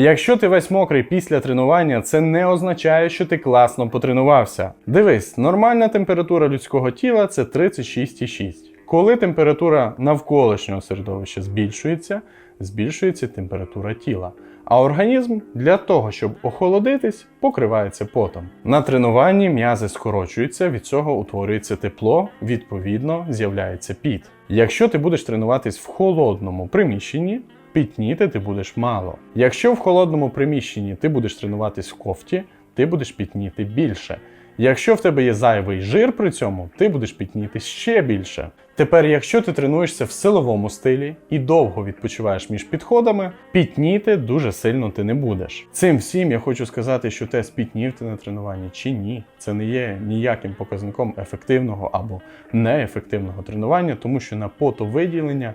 Якщо ти весь мокрий після тренування, це не означає, що ти класно потренувався. Дивись, нормальна температура людського тіла це 36,6. Коли температура навколишнього середовища збільшується, збільшується температура тіла. А організм для того, щоб охолодитись, покривається потом. На тренуванні м'язи скорочуються, від цього утворюється тепло, відповідно, з'являється піт. Якщо ти будеш тренуватись в холодному приміщенні, пітніти ти будеш мало. Якщо в холодному приміщенні ти будеш тренуватись в кофті, ти будеш пітніти більше. Якщо в тебе є зайвий жир при цьому, ти будеш пітніти ще більше. Тепер, якщо ти тренуєшся в силовому стилі і довго відпочиваєш між підходами, пітніти дуже сильно ти не будеш. Цим всім я хочу сказати, що те спітнів ти на тренуванні чи ні, це не є ніяким показником ефективного або неефективного тренування, тому що на потовиділення